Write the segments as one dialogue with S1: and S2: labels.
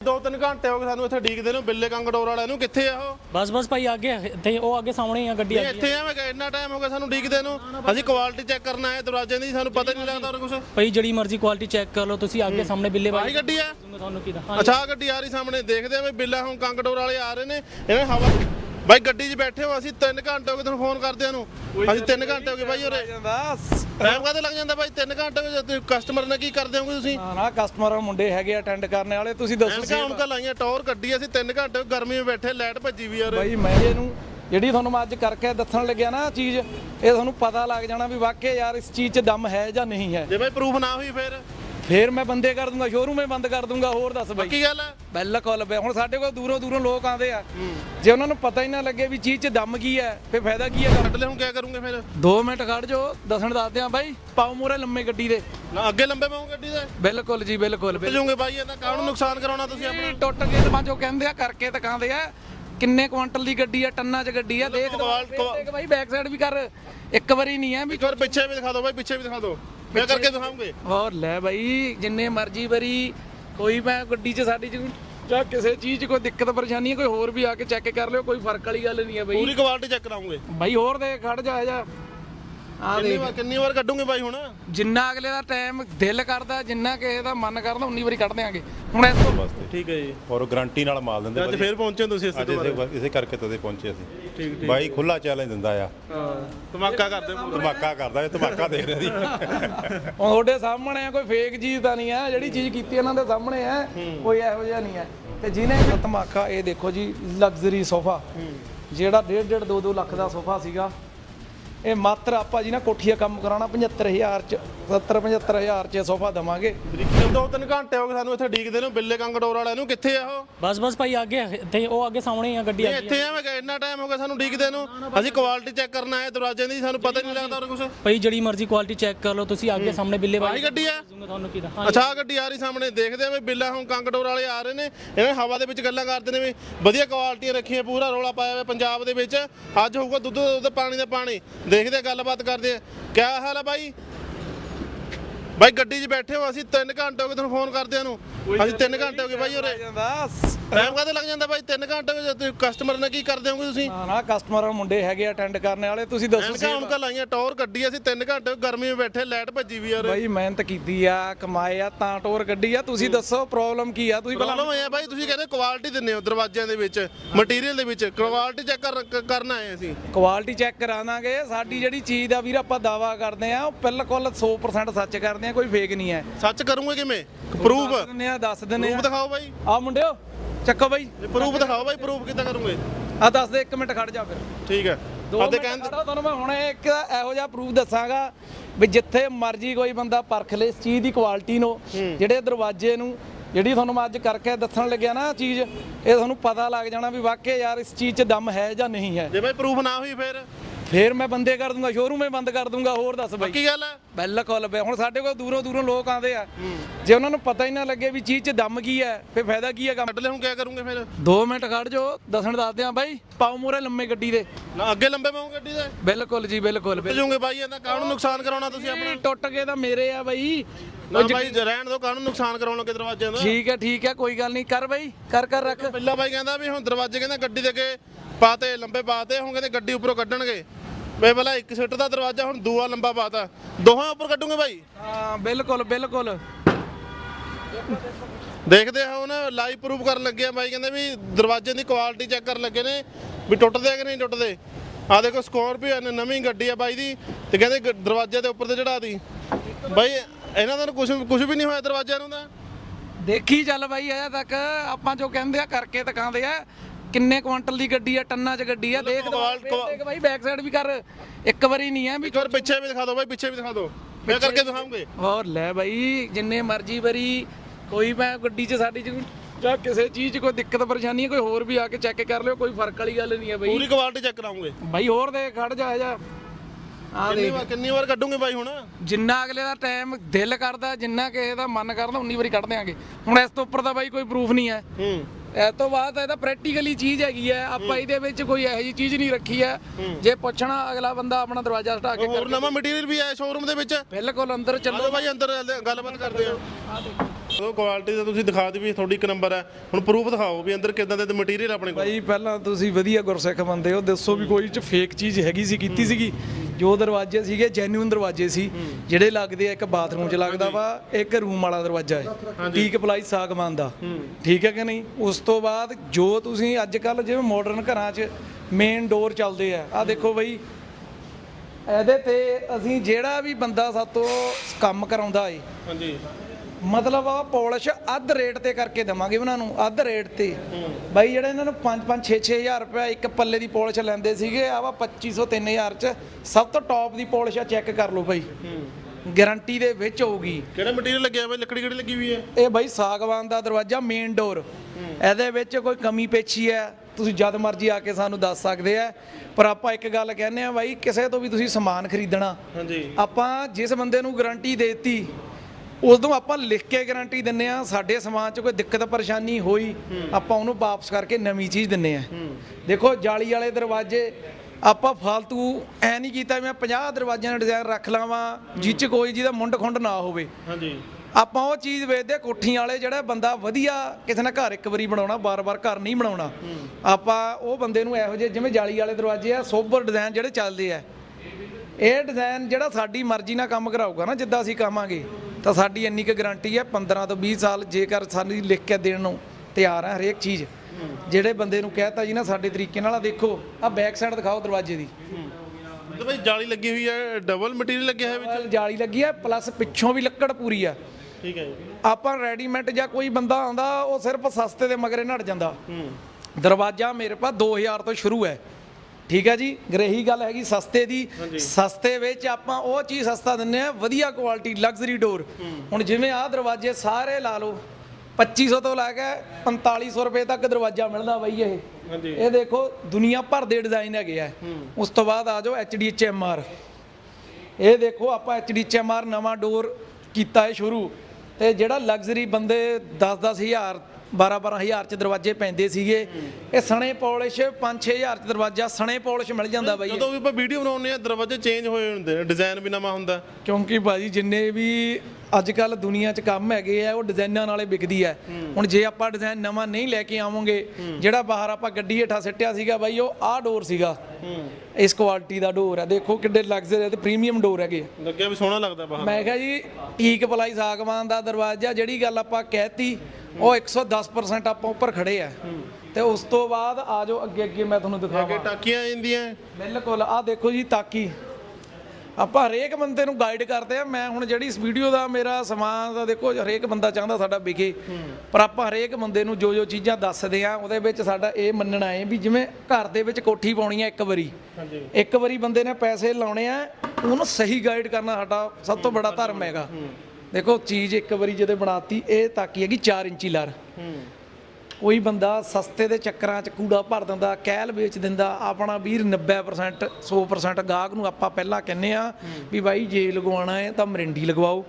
S1: ਦੋ ਤਿੰਨ ਘੰਟੇ ਹੋ ਗਏ ਸਾਨੂੰ ਇੱਥੇ ਡੀਕਦੇ ਨੂੰ ਬਿੱਲੇ ਕੰਗਡੋਰ ਵਾਲਿਆਂ ਨੂੰ ਕਿੱਥੇ ਆ ਉਹ?
S2: ਬਸ ਬਸ ਭਾਈ ਅੱਗੇ ਤੇ ਉਹ ਅੱਗੇ ਸਾਹਮਣੇ ਹੀ ਆ ਗੱਡੀ ਆ ਗਈ
S1: ਇੱਥੇ ਕਿਹਾ ਇੰਨਾ ਟਾਈਮ ਹੋ ਗਿਆ ਸਾਨੂੰ ਡੀਕਦੇ ਨੂੰ। ਅਸੀਂ ਕੁਆਲਿਟੀ ਚੈੱਕ ਕਰਨ ਆਏ ਦਰਵਾਜ਼ੇ ਦੀ ਸਾਨੂੰ ਪਤਾ ਨਹੀਂ ਲੱਗਦਾ ਹੋਰ ਕੁਝ
S2: ਭਾਈ ਜਿਹੜੀ ਮਰਜ਼ੀ ਕੁਆਲਿਟੀ ਚੈੱਕ ਕਰ ਲਓ ਤੁਸੀਂ ਅੱਗੇ ਸਾਹਮਣੇ ਬਿੱਲੇ
S1: ਆਹੀ ਗੱਡੀ ਆ।
S2: ਤੁਹਾਨੂੰ ਕੀ
S1: ਅੱਛਾ ਆਹ ਗੱਡੀ ਆ ਰਹੀ ਸਾਹਮਣੇ ਦੇਖਦੇ ਆ ਵੀ ਬਿੱਲਾ ਹੁਣ ਕੰਗਡੋਰ ਵਾਲੇ ਆ ਰਹੇ ਨੇ। ਇਹਨਾਂ ਨੇ ਹਵਾ ਬਾਈ ਗੱਡੀ 'ਚ ਬੈਠੇ ਹੋ ਅਸੀਂ 3 ਘੰਟੇ ਹੋ ਗਏ ਤੁਹਾਨੂੰ ਫੋਨ ਕਰਦਿਆਂ ਨੂੰ। ਅਸੀਂ 3 ਘੰਟੇ ਹੋ ਗਏ ਬਾਈ ਉਰੇ।
S3: ਬਸ।
S1: ਟਾਈਮ ਕਾਹਦੇ ਲੱਗ ਜਾਂਦਾ ਬਾਈ? 3 ਘੰਟੇ ਹੋ ਗਏ ਤੁਸੀਂ ਕਸਟਮਰ ਨਾਲ ਕੀ ਕਰਦੇ ਹੋਗੇ ਤੁਸੀਂ?
S3: ਨਾ ਨਾ ਕਸਟਮਰ ਮੁੰਡੇ ਹੈਗੇ ਅਟੈਂਡ ਕਰਨ ਵਾਲੇ ਤੁਸੀਂ ਦੱਸੋ
S1: ਐਨਕਾਂ ਹੁਣ ਲਾਈਆਂ ਟੌਰ ਗੱਡੀ ਅਸੀਂ 3 ਘੰਟੇ ਹੋ ਗਏ, ਗਰਮੀ ਵਿੱਚ ਬੈਠੇ ਲਾਈਟ ਭੱਜੀ ਵੀ ਯਾਰ
S3: ਬਾਈ ਮੈਂ ਇਹਨੂੰ ਜਿਹੜੀ ਤੁਹਾਨੂੰ ਮੈਂ ਅੱਜ ਕਰਕੇ ਦੱਸਣ ਲੱਗਿਆ ਨਾ ਚੀਜ਼ ਇਹ ਤੁਹਾਨੂੰ ਪਤਾ ਲੱਗ ਜਾਣਾ ਵੀ ਵਾਕਿਆ ਯਾਰ ਇਸ ਚੀਜ਼ 'ਚ ਦਮ ਹੈ ਜਾਂ ਨਹੀਂ ਹੈ।
S1: ਜੇ ਬਾਈ ਪ੍ਰੂਫ ਨਾ ਹੋਈ ਫੇਰ।
S3: ਫੇਰ ਮੈਂ ਬੰਦੇ ਕਰ ਦੂੰਗਾ ਸ਼ੋਰੂਮ ਬੰਦ ਕਰ ਦੂੰਗਾ ਹੋਰ ਦੱਸ ਬਾਈ।
S1: ਕੀ ਗੱਲ ਹੈ
S3: ਬਿਲਕੁਲ ਬਈ ਹੁਣ ਸਾਡੇ ਕੋਲ ਦੂਰੋਂ ਦੂਰੋਂ ਲੋਕ ਆਉਂਦੇ ਆ। ਜੇ ਉਹਨਾਂ ਨੂੰ ਪਤਾ ਹੀ ਨਾ ਲੱਗੇ ਵੀ ਚੀਜ਼ 'ਚ ਦਮ ਕੀ ਹੈ ਫੇਰ ਫਾਇਦਾ ਕੀ ਹੈ
S1: ਕੱਢ ਲੈ ਹੁਣ ਕੀ ਕਰੂੰਗੇ ਫਿਰ?
S3: 2 ਮਿੰਟ ਖੜ ਜਾਓ ਦੱਸਣ ਦੱਸਦੇ ਆ ਬਾਈ ਪਾਓ ਮੋਰੇ ਲੰਮੇ ਗੱਡੀ ਦੇ।
S1: ਨਾ ਅੱਗੇ ਲੰਬੇ ਪਾਉਂ ਗੱਡੀ ਦੇ।
S3: ਬਿਲਕੁਲ ਜੀ ਬਿਲਕੁਲ ਬਿਲਕੁਲ।
S1: ਭਜੂਗੇ ਬਾਈ ਇਹਨਾਂ ਕਾਹਨੂੰ ਨੁਕਸਾਨ ਕਰਾਉਣਾ ਤੁਸੀਂ ਆਪਣਾ?
S3: ਟੁੱਟ ਗਏ ਤੇ ਬਾਜੋ ਕਹਿੰਦੇ ਆ ਕਰਕੇ ਤਕਾਉਂਦੇ ਆ। ਕਿੰਨੇ ਕੁਆਂਟਲ ਦੀ ਗੱਡੀ ਆ ਟੰਨਾਂ 'ਚ ਗੱਡੀ ਆ। ਦੇਖ
S1: ਕਵਾਲ-
S3: ਦੇਖ ਬਾਈ ਬੈਕ ਸਾਈਡ ਵੀ ਕਰ। ਇੱਕ ਵਾਰੀ ਨਹੀਂ ਆ ਵੀ
S1: ਇੱਕ ਵਾਰ ਪਿੱਛੇ ਵੀ ਦਿਖਾ ਦਿਓ ਬਾਈ ਪਿੱਛੇ ਵੀ ਦਿਖਾ ਦਿਓ। ਮੈਂ ਕਰਕੇ ਦਿਖਾਉਂਗੇ।
S3: ਹੋਰ ਲੈ ਬਾਈ ਜਿੰਨੇ ਮਰਜ਼ੀ ਵਾਰੀ ਕੋਈ ਮੈਂ ਗੱਡੀ 'ਚ ਸਾਡੀ 'ਚ ਜਾਂ ਕਿਸੇ ਚੀਜ਼ 'ਚ ਕੋਈ ਦਿੱਕਤ ਪਰੇਸ਼ਾਨੀ ਹੈ ਕੋਈ ਹੋਰ ਵੀ ਆ ਕੇ ਚੈੱਕ ਕਰ ਲਿਓ ਕੋਈ ਫ਼ਰਕ ਵਾਲੀ ਗੱਲ ਨਹੀਂ ਹੈ ਬਾਈ।
S1: ਪੂਰੀ ਕੁਆਲਿਟੀ ਚੈੱਕ ਕਰਾਉਂਗੇ।
S3: ਬਾਈ ਹੋਰ ਦੇ ਖੜ ਜਾ ਜਾ। ਆ
S1: ਕਿੰਨੀ
S3: ਦੇ
S1: ਵਾਰ ਕਿੰਨੀ ਵਾਰ ਕੱਢੂਗੇ ਬਾਈ ਹੁਣ?
S3: ਜਿੰਨਾ ਅਗਲੇ ਦਾ ਟਾਈਮ ਦਿਲ ਕਰਦਾ ਜਿੰਨਾ ਕਿਸੇ ਦਾ ਮਨ ਕਰਦਾ ਉਨੀ ਵਾਰੀ ਕੱਢ ਦਿਆਂਗੇ। ਹੁਣ ਇਸ ਤੋਂ
S4: ਵਾਸਤੇ
S1: ਠੀਕ ਹੈ ਜੀ।
S4: ਔਰ ਗਾਰੰਟੀ ਨਾਲ ਮਾਲ ਦਿੰਦੇ
S1: ਅੱਜ ਫੇਰ ਪਹੁੰਚੇ ਹੋ ਤੁਸੀਂ ਇਸ
S4: ਅੱਜ ਇਸੇ ਇਸੇ ਕਰਕੇ ਤਦੇ ਪਹੁੰਚੇ ਅਸੀਂ। ਬਾਈ ਖੁੱਲਾ ਚੈਲੰਜ ਦਿੰਦਾ ਆ।
S1: ਹਾਂ ਧਮਾਕਾ ਕਰਦੇ ਹੋ।
S4: ਧਮਾਕਾ ਕਰਦਾ ਇਹ ਧਮਾਕਾ ਦੇਖ ਰਿਹਾ ਜੀ।
S3: ਹੁਣ ਤੁਹਾਡੇ ਸਾਹਮਣੇ ਆ ਕੋਈ ਫੇਕ ਚੀਜ਼ ਤਾਂ ਨਹੀਂ ਹੈ ਜਿਹੜੀ ਚੀਜ਼ ਕੀਤੀ ਇਹਨਾਂ ਦੇ ਸਾਹਮਣੇ ਹੈ। ਕੋਈ ਇਹੋ ਜਿਹਾ ਨਹੀਂ ਹੈ ਤੇ ਜਿਹਨੇ ਧਮਾਕਾ ਇਹ ਦੇਖੋ ਜੀ ਲਗਜ਼ਰੀ ਸੋਫਾ ਜਿਹੜਾ 1.5 1.5 2 2 ਲੱਖ ਦਾ ਸੋਫਾ ਸੀਗਾ। ਇਹ ਮਾਤਰ ਆਪਾਂ ਜੀ ਨਾ ਕੋਠੀਆ ਕੰਮ ਕਰਾਉਣਾ 75000 ਚ 70 75000 ਚ ਸੋਫਾ ਦਵਾਂਗੇ।
S1: ਦੋ ਤਿੰਨ ਘੰਟੇ ਹੋ ਗਏ ਸਾਨੂੰ ਇੱਥੇ ਡੀਕਦੇ ਨੂੰ ਬਿੱਲੇ ਕੰਗਡੋਰ ਵਾਲਿਆਂ ਨੂੰ। ਕਿੱਥੇ ਆ ਉਹ?
S2: ਬਸ ਬਸ ਭਾਈ ਅੱਗੇ ਤੇ ਉਹ ਅੱਗੇ ਸਾਹਮਣੇ ਆ ਗੱਡੀ ਆ। ਗਈ
S1: ਇੱਥੇ ਆ ਮੈਂ ਕਿਹਾ ਇੰਨਾ ਟਾਈਮ ਹੋ ਗਿਆ ਸਾਨੂੰ ਡੀਕਦੇ ਨੂੰ। ਅਸੀਂ ਕੁਆਲਿਟੀ ਚੈੱਕ ਕਰਨ ਆਏ ਦਰਵਾਜ਼ੇ ਦੀ ਸਾਨੂੰ ਪਤਾ ਨਹੀਂ ਲੱਗਦਾ ਹੋਰ ਕੁਝ
S2: ਭਾਈ ਜਿਹੜੀ ਮਰਜ਼ੀ ਕੁਆਲਿਟੀ ਚੈੱਕ ਕਰ ਲਓ ਤੁਸੀਂ ਅੱਗੇ ਸਾਹਮਣੇ ਬਿੱਲੇ
S1: ਆਹੀ ਗੱਡੀ ਆ।
S2: ਤੁਹਾਨੂੰ ਕੀ
S1: ਅੱਛਾ ਆਹ ਗੱਡੀ ਆ ਰਹੀ ਸਾਹਮਣੇ ਦੇਖਦੇ ਆ ਵੀ ਬਿੱਲਾ ਹੁਣ ਕੰਗਡੋਰ ਵਾਲੇ ਆ ਰਹੇ ਨੇ। ਇਹਨਾਂ ਹਵਾ ਦੇ ਵਿੱਚ ਗੱਲਾਂ ਕਰਦੇ ਨੇ ਵੀ ਵਧੀਆ ਕੁਆਲਿਟੀਆਂ ਰੱਖੀਆਂ ਪੂਰਾ ਰੋਲਾ ਪਾਇਆ ਹੋਇਆ ਪੰਜਾਬ ਦੇ ਵਿੱਚ। ਅੱਜ ਹੋਊਗਾ ਦੁੱਧ ਦਾ ਦੁੱਧ ਪਾਣੀ ਦਾ ਪਾਣੀ। ਦੇਖਦੇ ਆ ਗੱਲਬਾਤ ਕਰਦੇ ਆ। ਕਿਆ ਹਾਲ ਆ ਬਾਈ? ਬਾਈ ਗੱਡੀ 'ਚ ਬੈਠੇ ਹੋ ਅਸੀਂ 3 ਘੰਟੇ ਹੋ ਗਏ ਤੁਹਾਨੂੰ ਫੋਨ ਕਰਦਿਆਂ ਨੂੰ। ਅਸੀਂ 3 ਘੰਟੇ ਹੋ ਗਏ ਬਾਈ ਉਰੇ। ਟਾਈਮ ਕਾਹਦੇ ਲੱਗ ਜਾਂਦਾ ਬਾਈ? 3 ਘੰਟੇ ਹੋ ਗਏ ਤੁਸੀਂ ਕਸਟਮਰ ਨਾਲ ਕੀ ਕਰਦੇ ਹੋਗੇ ਤੁਸੀਂ?
S3: ਨਾ ਨਾ ਕਸਟਮਰ ਮੁੰਡੇ ਹੈਗੇ ਅਟੈਂਡ ਕਰਨ ਵਾਲੇ ਤੁਸੀਂ ਦੱਸੋ
S1: ਐਨਕਾਂ ਹੁਣ ਲਾਈਆਂ ਟੌਰ ਗੱਡੀ ਅਸੀਂ 3 ਘੰਟੇ ਗਰਮੀ ਵਿੱਚ ਬੈਠੇ ਲਾਈਟ ਭੱਜੀ ਵੀ ਯਾਰ
S3: ਬਾਈ ਮਿਹਨਤ ਕੀਤੀ ਆ ਕਮਾਏ ਆ ਤਾਂ ਟੋਰ ਗੱਡੀ ਆ। ਤੁਸੀਂ ਦੱਸੋ ਪ੍ਰੋਬਲਮ ਕੀ ਆ? ਤੁਸੀਂ
S1: ਪ੍ਰੋਬਲਮ ਇਹ ਆ ਬਾਈ ਤੁਸੀਂ ਕਹਿੰਦੇ ਕੁਆਲਿਟੀ ਦਿੰਦੇ ਹੋ ਦਰਵਾਜ਼ਿਆਂ ਦੇ ਵਿੱਚ ਮਟੀਰੀਅਲ ਦੇ ਵਿੱਚ। ਕੁਆਲਿਟੀ ਚੈੱਕ ਕਰਨ ਆਏ ਅਸੀਂ।
S3: ਕੁਆਲਿਟੀ ਚੈੱਕ ਕਰਾ ਦਾਂਗੇ। ਸਾਡੀ ਜਿਹੜੀ ਚੀਜ਼ ਦਾ ਵੀਰ ਆਪਾਂ ਦਾਵਾ ਕਰਦੇ ਆ ਉਹ ਬਿਲਕੁਲ 100% ਸੱਚ ਕਰਦੇ ਆ। ਕੋਈ ਫੇਕ ਨਹੀਂ ਹੈ।
S1: ਸੱਚ ਕਰੂੰਗੇ ਕਿਵੇਂ? ਪ੍ਰੂਫ
S3: ਦੱਸ ਦਿੰਦੇ ਆ ਦੱਸ ਦਿੰਦੇ
S1: ਪ੍ਰੂਫ
S3: ਆ।
S1: ਦਿਖਾਓ ਬਾਈ।
S3: ਆ ਮੁੰਡਿਓ ਚੱਕੋ ਬਾਈ।
S1: ਪ੍ਰੂਫ ਦਿਖਾਓ ਬਾਈ ਪ੍ਰੂਫ ਕਿੱਦਾਂ ਕਰੂੰਗੇ?
S3: ਆ ਦੱਸ ਦੇ 1 ਮਿੰਟ ਖੜ ਜਾ ਫਿਰ।
S1: ਠੀਕ ਹੈ।
S3: ਦੋ
S1: ਆਦੇ
S3: ਮਿੰਟ
S1: ਕਹਿੰਦੇ
S3: ਖੜੋ, ਤੁਹਾਨੂੰ ਮੈਂ ਹੁਣ ਇੱਕ ਇਹੋ ਜਿਹਾ ਪ੍ਰੂਫ ਦੱਸਾਂਗਾ ਵੀ ਜਿੱਥੇ ਮਰਜ਼ੀ ਕੋਈ ਬੰਦਾ ਪਰਖ ਲੇ ਇਸ ਚੀਜ਼ ਦੀ ਕੁਆਲਿਟੀ ਨੂੰ ਜਿਹੜੇ ਦਰਵਾਜ਼ੇ ਨੂੰ ਜਿਹੜੀ ਤੁਹਾਨੂੰ ਮੈਂ ਅੱਜ ਕਰਕੇ ਦੱਸਣ ਲੱਗਿਆ ਨਾ ਚੀਜ਼ ਇਹ ਤੁਹਾਨੂੰ ਪਤਾ ਲੱਗ ਜਾਣਾ ਵੀ ਵਾਕਿਆ ਯਾਰ ਇਸ ਚੀਜ਼ 'ਚ ਦਮ ਹੈ ਜਾਂ ਨਹੀਂ ਹੈ।
S1: ਜੇ ਬਾਈ ਪ੍ਰੂਫ ਨਾ ਹੋਈ ਫੇਰ?
S3: ਫੇਰ ਮੈਂ ਬੰਦੇ ਕਰ ਦੂੰਗਾ ਸ਼ੋਰੂਮ ਹੀ ਬੰਦ ਕਰ ਦੂੰਗਾ ਹੋਰ ਦੱਸ ਬਾਈ।
S1: ਕੀ ਗੱਲ ਹੈ
S3: ਬਿਲਕੁਲ ਬਈ ਹੁਣ ਸਾਡੇ ਕੋਲ ਦੂਰੋਂ ਦੂਰੋਂ ਲੋਕ ਆਉਂਦੇ ਆ। ਜੇ ਉਹਨਾਂ ਨੂੰ ਪਤਾ ਹੀ ਨਾ ਲੱਗੇ ਵੀ ਚੀਜ਼ 'ਚ ਦਮ ਕੀ ਹੈ ਫੇਰ ਫਾਇਦਾ ਕੀ ਹੈ ਕੰਮ?
S1: ਕੱਢ ਲੈ ਹੁਣ ਕੀ ਕਰੂੰਗੇ ਫੇਰ?
S3: 2 ਮਿੰਟ ਖੜ ਜਾਓ ਦੱਸਣ ਦੱਸਦੇ ਆ ਬਾਈ ਪਾਓ ਮੋਰੇ ਲੰਮੇ ਗੱਡੀ ਦੇ।
S1: ਨਾ ਅੱਗੇ ਲੰਬੇ ਪਾਉਂ ਗੱਡੀ ਦੇ।
S3: ਬਿਲਕੁਲ ਜੀ ਬਿਲਕੁਲ।
S1: ਭਜੂਗੇ ਬਾਈ ਇਹਦਾ ਕਾਹਨੂੰ ਨੁਕਸਾਨ ਕਰਾਉਣਾ ਤੁਸੀਂ ਆਪਣਾ?
S3: ਟੁੱਟ ਗਏ ਤਾਂ ਮੇਰੇ ਆ ਬਾਈ।
S1: ਨਾ ਬਾਈ ਰਹਿਣ ਦੋ ਕਾਹਨੂੰ ਨੁਕਸਾਨ ਕਰਾਉਣਗੇ ਦਰਵਾਜ਼ਿਆਂ ਦਾ?
S3: ਠੀਕ ਹੈ ਠੀਕ ਹੈ ਕੋਈ ਗੱਲ ਨਹੀਂ ਕਰ ਬਾਈ ਕਰ ਕਰ ਰੱਖ।
S1: ਪਹਿਲਾਂ ਬਾਈ ਕਹਿੰਦਾ ਵੀ ਹੁਣ ਦਰਵਾਜ਼ੇ ਕਹਿੰਦਾ ਗੱਡੀ ਦੇ ਅੱਗੇ ਪਾਤੇ ਲੰਬੇ ਪਾਤੇ ਹੁਣ ਕਹਿੰਦੇ ਗੱਡੀ ਉੱਪਰੋਂ ਕੱਢਣਗੇ। ਵੇ ਪਹਿਲਾਂ ਇੱਕ ਸੀਟ ਦਾ ਦਰਵਾਜ਼ਾ ਹੁਣ ਦੂਆ ਲੰਬਾ ਪਾਤਾ ਦੋਹਾਂ ਉੱਪਰ ਕੱਢੂਗੇ ਬਾਈ?
S3: ਹਾਂ ਬਿਲਕੁਲ ਬਿਲਕੁਲ।
S1: ਦੇਖਦੇ ਹਾਂ ਹੁਣ ਲਾਈਵ ਪ੍ਰੂਫ ਕਰਨ ਲੱਗੇ ਆ ਬਾਈ ਕਹਿੰਦੇ ਵੀ ਦਰਵਾਜ਼ੇ ਦੀ ਕੁਆਲਿਟੀ ਚੈੱਕ ਕਰਨ ਲੱਗੇ ਨੇ ਵੀ ਟੁੱਟਦੇ ਆ ਕਿ ਨਹੀਂ ਟੁੱਟਦੇ। ਆ ਦੇਖੋ ਸਕੋਰਪੀਓ ਨੇ ਨਵੀਂ ਗੱਡੀ ਆ ਬਾਈ ਦੀ ਤੇ ਕਹਿੰਦੇ ਗ- ਦਰਵਾਜ਼ੇ ਦੇ ਉੱਪਰ ਤੇ ਚੜਾ ਦੀ। ਬਾਈ ਇਹਨਾਂ ਦਾ ਕੁਝ ਕੁਝ ਵੀ ਨਹੀਂ ਹੋਇਆ ਦਰਵਾਜ਼ਿਆਂ ਨੂੰ ਤਾਂ।
S3: ਦੇਖੀ ਚੱਲ ਬਾਈ ਅਜੇ ਤੱਕ ਆਪਾਂ ਜੋ ਕਹਿੰਦੇ ਆ ਕਰਕੇ ਤਕਾਉਂਦੇ ਆ। ਕਿੰਨੇ ਕੁਆਂਟਲ ਦੀ ਗੱਡੀ ਆ ਟੰਨਾਂ 'ਚ ਗੱਡੀ ਆ ਦੇਖ ਦੇਖ ਦੇਖ ਬਾਈ ਬੈਕ ਸਾਈਡ ਵੀ ਕਰ ਇੱਕ ਵਾਰੀ ਨਹੀਂ ਆ ਵੀ
S1: ਇੱਕ ਪਿੱਛੇ ਵੀ ਦਿਖਾ ਦਿਓ ਬਾਈ ਪਿੱਛੇ ਵੀ ਦਿਖਾ ਦਿਓ। ਮੈਂ ਕਰਕੇ ਦਿਖਾਉਂਗੇ।
S3: ਹੋਰ ਲੈ ਬਾਈ ਜਿੰਨੇ ਮਰਜ਼ੀ ਵਾਰੀ ਕੋਈ ਮੈਂ ਗੱਡੀ 'ਚ ਸਾਡੀ 'ਚ ਜਾਂ ਕਿਸੇ ਚੀਜ਼ 'ਚ ਕੋਈ ਦਿੱਕਤ ਪਰੇਸ਼ਾਨੀ ਹੈ ਕੋਈ ਹੋਰ ਵੀ ਆ ਕੇ ਚੈੱਕ ਕਰ ਲਿਓ ਕੋਈ ਫ਼ਰਕ ਵਾਲੀ ਗੱਲ ਨਹੀਂ ਹੈ ਬਾਈ।
S1: ਪੂਰੀ ਕੁਆਲਿਟੀ ਚੈੱਕ ਕਰਾਉਂਗੇ।
S3: ਬਾਈ ਹੋਰ ਦੇ ਖੜ ਜਾ ਜਾ। ਆ
S1: ਕਿੰਨੀ
S3: ਦੇਖ।
S1: ਵਾਰ ਕਿੰਨੀ ਵਾਰ ਕੱਢੂਗੇ ਬਾਈ ਹੁਣ?
S3: ਜਿੰਨਾ ਅਗਲੇ ਦਾ ਟਾਈਮ ਦਿਲ ਕਰਦਾ ਜਿੰਨਾ ਕਿਸੇ ਦਾ ਮਨ ਕਰਦਾ ਉਨੀ ਵਾਰੀ ਕੱਢ ਦਿਆਂਗੇ। ਹੁਣ ਇਸ ਤੋਂ ਉੱਪਰ ਦਾ ਬਾਈ ਕੋਈ ਪ੍ਰੂਫ ਨਹੀਂ ਹੈ।
S1: ਹੂੰ।
S3: ਇਸ ਤੋਂ ਬਾਅਦ ਇਹਦਾ ਪ੍ਰੈਕਟੀਕਲੀ ਚੀਜ਼ ਹੈਗੀ ਹੈ। ਆਪਾਂ ਇਹਦੇ ਵਿੱਚ ਕੋਈ ਇਹੋ ਜਿਹੀ ਚੀਜ਼ ਨਹੀਂ ਰੱਖੀ ਹੈ। ਜੇ ਪੁੱਛਣਾ ਅਗਲਾ ਬੰਦਾ ਆਪਣਾ ਦਰਵਾਜ਼ਾ ਹਟਾ ਕੇ
S1: ਹੋਰ ਨਵਾਂ ਮਟੀਰੀਅਲ ਵੀ ਆਇਆ ਸ਼ੋਰੂਮ ਦੇ ਵਿੱਚ?
S3: ਬਿਲਕੁਲ ਅੰਦਰ ਚੱਲੋ।
S1: ਬਾਈ ਅੰਦਰ ਗੱਲਬਾਤ ਕਰਦੇ ਆ ਉਹ ਕੁਆਲਿਟੀ ਦਾ ਤੁਸੀਂ ਦਿਖਾ ਦਿਓ ਵੀ ਤੁਹਾਡੀ ਇੱਕ ਨੰਬਰ ਹੈ। ਹੁਣ ਪ੍ਰੂਫ ਦਿਖਾਓ ਵੀ ਅੰਦਰ ਕਿਦਾਂ ਦੇ ਮਟੀਰੀਅਲ ਆਪਣੇ ਕੋਲ।
S3: ਭਾਈ ਪਹਿਲਾਂ ਤੁਸੀਂ ਵਧੀਆ ਗੁਰਸਿੱਖ ਬੰਦੇ ਹੋ। ਦੱਸੋ ਵੀ ਕੋਈ ਚ ਫੇਕ ਚੀਜ਼ ਹੈਗੀ ਸੀ ਕੀਤੀ ਸੀਗੀ? ਜੋ ਦਰਵਾਜ਼ੇ ਸੀਗੇ ਜੈਨੂਇਨ ਦਰਵਾਜ਼ੇ ਸੀ ਜਿਹੜੇ ਲੱਗਦੇ ਆ ਇੱਕ ਬਾਥਰੂਮ 'ਚ ਲੱਗਦਾ ਵਾ ਇੱਕ ਰੂਮ ਵਾਲਾ ਦਰਵਾਜ਼ਾ ਹੈ। ਟੀਕ ਪਲਾਈ ਸਾਗਵਾਨ ਦਾ। ਠੀਕ ਹੈ ਕਿ ਨਹੀਂ? ਉਸ ਤੋਂ ਬਾਅਦ ਜੋ ਤੁਸੀਂ ਅੱਜ ਕੱਲ ਜਿਵੇਂ ਮਾਡਰਨ ਘਰਾਂ 'ਚ ਮੇਨ ਡੋਰ ਚੱਲਦੇ ਆ ਆ ਦੇਖੋ ਬਈ ਇਹਦੇ ਤੇ ਅਸੀਂ ਜਿਹੜਾ ਵੀ ਬੰਦਾ ਸਾਤੋਂ ਕੰਮ ਕਰਾਉਂਦਾ ਏ
S1: ਹਾਂਜੀ।
S3: ਮਤਲਬ ਆ ਪਾਲਿਸ਼ ਅੱਧ ਰੇਟ ਤੇ ਕਰਕੇ ਦਵਾਂਗੇ ਉਹਨਾਂ ਨੂੰ ਅੱਧ ਰੇਟ ਤੇ। ਬਾਈ ਜਿਹੜੇ ਇਹਨਾਂ ਨੂੰ 5 5 6 6000 ਰੁਪਏ ਇੱਕ ਪੱਲੇ ਦੀ ਪਾਲਿਸ਼ ਲੈਂਦੇ ਸੀਗੇ ਆ ਵਾ 2500 3000 ਚ ਸਭ ਤੋਂ ਟੌਪ ਦੀ ਪਾਲਿਸ਼ ਆ ਚੈੱਕ ਕਰ ਲਓ ਬਾਈ। ਗਾਰੰਟੀ ਦੇ ਵਿੱਚ ਹੋਊਗੀ।
S1: ਕਿਹੜਾ ਮਟੀਰੀਅਲ ਲੱਗਿਆ ਹੋਇਆ ਲੱਕੜੀ ਕਿਹੜੀ ਲੱਗੀ ਹੋਈ ਹੈ?
S3: ਇਹ ਬਾਈ ਸਾਗਵਾਨ ਦਾ ਦਰਵਾਜ਼ਾ ਮੇਨ ਡੋਰ ਇਹਦੇ ਵਿੱਚ ਕੋਈ ਕਮੀ ਪੇਚੀ ਹੈ? ਤੁਸੀਂ ਜਦ ਮਰਜ਼ੀ ਆ ਕੇ ਸਾਨੂੰ ਦੱਸ ਸਕਦੇ ਆ। ਪਰ ਆਪਾਂ ਇੱਕ ਗੱਲ ਕਹਿੰਦੇ ਆ ਬਾਈ ਕਿਸੇ ਤੋਂ ਵੀ ਤੁਸੀਂ ਸਮਾਨ ਖਰੀਦਣਾ।
S1: ਹਾਂਜੀ।
S3: ਆਪਾਂ ਜਿਸ ਬੰਦੇ ਨੂੰ ਗਾਰੰਟੀ ਦੇਤੀ ਉਦੋਂ ਆਪਾਂ ਲਿਖ ਕੇ ਗਾਰੰਟੀ ਦਿੰਨੇ ਆ ਸਾਡੇ ਸਮਾਨ 'ਚ ਕੋਈ ਦਿੱਕਤ ਪਰੇਸ਼ਾਨੀ ਹੋਈ ਆਪਾਂ ਉਹਨੂੰ ਵਾਪਸ ਕਰਕੇ ਨਵੀਂ ਚੀਜ਼ ਦਿੰਨੇ ਆ। ਦੇਖੋ ਜਾਲੀ ਵਾਲੇ ਦਰਵਾਜ਼ੇ ਆਪਾਂ ਫालतू ਐ ਨਹੀਂ ਕੀਤਾ ਮੈਂ 50 ਦਰਵਾਜ਼ਿਆਂ ਦਾ ਡਿਜ਼ਾਈਨ ਰੱਖ ਲਾਵਾਂ ਜਿਹ 'ਚ ਕੋਈ ਜਿਹਦਾ ਮੁੰਡ ਖੁੰਡ ਨਾ ਹੋਵੇ।
S1: ਹਾਂਜੀ।
S3: ਆਪਾਂ ਉਹ ਚੀਜ਼ ਵੇਚਦੇ ਕੋਠੀਆਂ ਵਾਲੇ ਜਿਹੜਾ ਬੰਦਾ ਵਧੀਆ ਕਿਸੇ ਨੇ ਘਰ ਇੱਕ ਵਾਰੀ ਬਣਾਉਣਾ ਬਾਰ-ਬਾਰ ਘਰ ਨਹੀਂ ਬਣਾਉਣਾ। ਆਪਾਂ ਉਹ ਬੰਦੇ ਨੂੰ ਇਹੋ ਜਿਹੇ ਜਿਵੇਂ ਜਾਲੀ ਵਾਲੇ ਦਰਵਾਜ਼ੇ ਆ ਸੋਬਰ ਡਿਜ਼ਾਈਨ ਜਿਹੜੇ ਚੱਲਦੇ ਆ। ਇਹ ਡਿਜ਼ਾਈਨ ਜਿਹੜਾ ਸਾਡੀ ਮਰਜ਼ੀ ਨਾਲ ਕੰਮ ਕਰਾਊਗਾ ਨਾ ਜਿੱਦਾਂ ਅਸੀਂ ਕਹਾਂਗੇ ਤਾਂ ਸਾਡੀ ਇੰਨੀ ਕੁ ਗਾਰੰਟੀ ਹੈ 15 ਤੋਂ 20 ਸਾਲ ਜੇਕਰ ਸਾਨੂੰ ਲਿਖ ਕੇ ਦੇਣ ਨੂੰ ਤਿਆਰ ਹੈ ਹਰੇਕ ਚੀਜ਼। ਜਿਹੜੇ ਬੰਦੇ ਨੂੰ ਕਹਿਤਾ ਜੀ ਨਾ ਸਾਡੇ ਤਰੀਕੇ ਨਾਲ ਆ ਦੇਖੋ ਆ ਬੈਕ ਸਾਈਡ ਦਿਖਾਓ ਦਰਵਾਜ਼ੇ ਦੀ।
S1: ਤੇ ਭਾਈ ਜਾਲੀ ਲੱਗੀ ਹੋਈ ਹੈ ਡਬਲ ਮਟੀਰੀਅਲ ਲੱਗਿਆ ਹੋਇਆ ਵਿੱਚ?
S3: ਜਾਲੀ ਲੱਗੀ ਹੈ ਪਲੱਸ ਪਿੱਛੋਂ ਵੀ ਲੱਕੜ ਪੂਰੀ ਆ।
S1: ਠੀਕ ਹੈ ਜੀ।
S3: ਆਪਾਂ ਰੈਡੀਮੇਡ ਜਾਂ ਕੋਈ ਬੰਦਾ ਆਉਂਦਾ ਉਹ ਸਿਰਫ ਸਸਤੇ ਦੇ ਮਗਰੇ ਨੜ ਜਾਂਦਾ। ਦਰਵਾਜ਼ਾ ਮੇਰੇ ਪਾਸ 2000 ਤੋਂ ਸ਼ੁਰੂ ਹੈ। ਠੀਕ ਹੈ ਜੀ ਰਹੀ ਗੱਲ ਹੈਗੀ ਸਸਤੇ ਦੀ। ਸਸਤੇ ਵਿੱਚ ਆਪਾਂ ਉਹ ਚੀਜ਼ ਸਸਤਾ ਦਿੰਨੇ ਆ ਵਧੀਆ ਕੁਆਲਿਟੀ ਲਗਜ਼ਰੀ ਡੋਰ ਹੁਣ ਜਿਵੇਂ ਆਹ ਦਰਵਾਜ਼ੇ ਸਾਰੇ ਲਾ ਲਓ 2500 ਤੋਂ ਲੈ ਕੇ 4500 ਰੁਪਏ ਤੱਕ ਦਰਵਾਜ਼ਾ ਮਿਲਦਾ ਬਈ ਇਹ। ਇਹ ਦੇਖੋ ਦੁਨੀਆ ਭਰ ਦੇ ਡਿਜ਼ਾਈਨ ਹੈਗੇ ਆ। ਉਸ ਤੋਂ ਬਾਅਦ ਆ ਜਾਓ HDHMR ਇਹ ਦੇਖੋ ਆਪਾਂ HDHMR ਨਵਾਂ ਡੋਰ ਕੀਤਾ ਹੈ ਸ਼ੁਰੂ। ਤੇ ਜਿਹੜਾ ਲਗਜ਼ਰੀ ਬੰਦੇ 10-10000 12-12000 ਚ ਦਰਵਾਜ਼ੇ ਪੈਂਦੇ ਸੀਗੇ। ਇਹ ਸਣੇ ਪੋਲਿਸ਼ 5-6000 ਚ ਦਰਵਾਜ਼ਾ ਸਣੇ ਪੋਲਿਸ਼ ਮਿਲ ਜਾਂਦਾ ਬਾਈ।
S1: ਜਦੋਂ ਵੀ ਆਪਾਂ ਵੀਡੀਓ ਬਣਾਉਂਦੇ ਆ ਦਰਵਾਜ਼ੇ ਚੇਂਜ ਹੋਏ ਹੁੰਦੇ ਨੇ ਡਿਜ਼ਾਈਨ ਵੀ ਨਵਾਂ ਹੁੰਦਾ।
S3: ਕਿਉਂਕਿ ਬਾਜੀ ਜਿੰਨੇ ਵੀ ਅੱਜ ਕੱਲ ਦੁਨੀਆ 'ਚ ਕੰਮ ਹੈਗੇ ਆ ਉਹ ਡਿਜ਼ਾਈਨਾਂ ਨਾਲੇ ਵਿਕਦੀ ਹੈ। ਹੁਣ ਜੇ ਆਪਾਂ ਡਿਜ਼ਾਈਨ ਨਵਾਂ ਨਹੀਂ ਲੈ ਕੇ ਆਵਾਂਗੇ ਜਿਹੜਾ ਬਾਹਰ ਆਪਾਂ ਗੱਡੀ ਹੇਠਾਂ ਸਿੱਟਿਆ ਸੀਗਾ ਬਾਈ ਉਹ ਆਹ ਡੋਰ ਸੀਗਾ। ਇਸ ਕੁਆਲਿਟੀ ਦਾ ਡੋਰ ਆ। ਦੇਖੋ ਕਿੱਡੇ ਲਗਜ਼ਰੀ ਤੇ ਪ੍ਰੀਮੀਅਮ ਡੋਰ ਹੈਗੇ
S1: ਲੱਗਿਆ ਵੀ ਸੋਹਣਾ ਲੱਗਦਾ ਬਾਹਰ।
S3: ਮੈਂ ਕਿਹਾ ਜੀ ਠੀਕ ਪਲਾਈ ਸਾਗਵਾਨ ਦਾ ਦਰਵਾਜ਼ਾ ਜਿਹੜੀ ਗੱਲ ਆਪਾਂ ਕਹਿਤੀ ਉਹ 110% ਆਪਾਂ ਉੱਪਰ ਖੜੇ ਆ। ਤੇ ਉਸ ਤੋਂ ਬਾਅਦ ਆ ਜਾਓ ਅੱਗੇ ਅੱਗੇ ਮੈਂ ਤੁਹਾਨੂੰ
S1: ਅੱਗੇ
S3: ਦਿਖਾਵਾਂ
S1: ਟਾਕੀਆਂ ਜਾਂਦੀਆਂ।
S3: ਬਿਲਕੁਲ ਆ ਦੇਖੋ ਜੀ ਤਾਕੀ ਆਪਾਂ ਹਰੇਕ ਬੰਦੇ ਨੂੰ ਗਾਈਡ ਕਰਦੇ ਆ। ਮੈਂ ਹੁਣ ਜਿਹੜੀ ਇਸ ਵੀਡੀਓ ਦਾ ਮੇਰਾ ਸਮਾਨ ਦਾ ਦੇਖੋ ਹਰੇਕ ਬੰਦਾ ਚਾਹੁੰਦਾ ਸਾਡਾ ਵਿਕੇ। ਪਰ ਆਪਾਂ ਹਰੇਕ ਬੰਦੇ ਨੂੰ ਜੋ ਜੋ ਚੀਜ਼ਾਂ ਦੱਸਦੇ ਆ ਉਹਦੇ ਵਿੱਚ ਸਾਡਾ ਇਹ ਮੰਨਣਾ ਹੈ ਵੀ ਜਿਵੇਂ ਘਰ ਦੇ ਵਿੱਚ ਕੋਠੀ ਪਾਉਣੀ ਹੈ ਇੱਕ ਵਾਰੀ।
S1: ਹਾਂਜੀ।
S3: ਇੱਕ ਵਾਰੀ ਬੰਦੇ ਨੇ ਪੈਸੇ ਲਾਉਣੇ ਆ ਉਹਨੂੰ ਸਹੀ ਗਾਈਡ ਕਰਨਾ ਸਾਡਾ ਸਭ ਤੋਂ ਬੜਾ ਧਰਮ ਹੈਗਾ। ਦੇਖੋ ਚੀਜ਼ ਇੱਕ ਵਾਰੀ ਜਦੋਂ ਬਣਾਤੀ ਇਹ ਤਾਕੀ ਹੈਗੀ 4 ਇੰਚੀ ਲਰ। ਕੋਈ ਬੰਦਾ ਸਸਤੇ ਦੇ ਚੱਕਰਾਂ 'ਚ ਕੂੜਾ ਭਰ ਦਿੰਦਾ ਕੈਲ ਵੇਚ ਦਿੰਦਾ ਆਪਣਾ ਵੀਰ 90% 100% ਗਾਹਕ ਨੂੰ ਆਪਾਂ ਪਹਿਲਾਂ ਕਹਿੰਨੇ ਆ ਵੀ ਬਾਈ ਜੇ ਲਗਵਾਉਣਾ ਹੈ ਤਾਂ ਮਰਿੰਡੀ ਲਗਵਾਓ